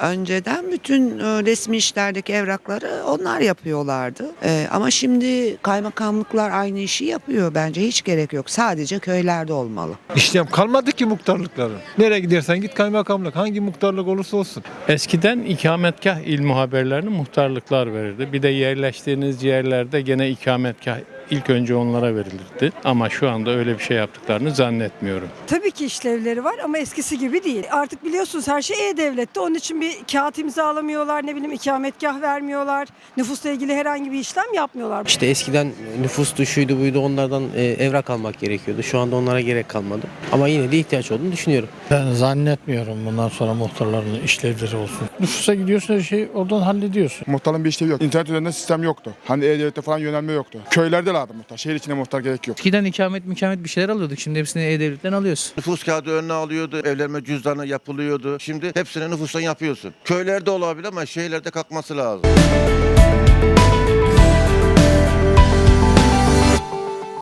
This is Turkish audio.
Önceden bütün e, resmi işlerdeki evrakları onlar yapıyorlardı. E, ama şimdi kaymakamlıklar aynı işi yapıyor. Bence hiç gerek yok. Sadece köylerde olmalı. İşlem kalmadı ki muhtarlıkların. Nereye gidersen git kaymakamlık. Hangi muhtarlık olursa olsun. Eskiden ikametgah il muhabirlerini muhtarlıklar verirdi. Bir de yerleştiğiniz yerlerde gene ikametgah ilk önce onlara verilirdi. Ama şu anda öyle bir şey yaptıklarını zannetmiyorum. Tabii ki işlevleri var ama eskisi gibi değil. Artık biliyorsunuz her şey e-devlette. Onun için bir kağıt imzalamıyorlar, ne bileyim ikametgah vermiyorlar. Nüfusla ilgili herhangi bir işlem yapmıyorlar. İşte eskiden nüfustu şuydu buydu onlardan e, evrak almak gerekiyordu. Şu anda onlara gerek kalmadı. Ama yine de ihtiyaç olduğunu düşünüyorum. Ben zannetmiyorum bundan sonra muhtarların işlevleri olsun. Nüfusa gidiyorsun her şeyi oradan hallediyorsun. Muhtarın bir işlevi yok. İnternet üzerinden sistem yoktu. Hani E-Devlet'te falan yönelme yoktu. Köylerde lazım muhtar. Şehir içinde muhtar gerek yok. Eskiden ikamet mikamet bir şeyler alıyorduk. Şimdi hepsini E-Devlet'ten alıyoruz. Nüfus kağıdı önüne alıyordu, evlenme cüzdanı yapılıyordu. Şimdi hepsini nüfustan yapıyorsun. Köylerde olabilir ama şehirlerde kalkması lazım.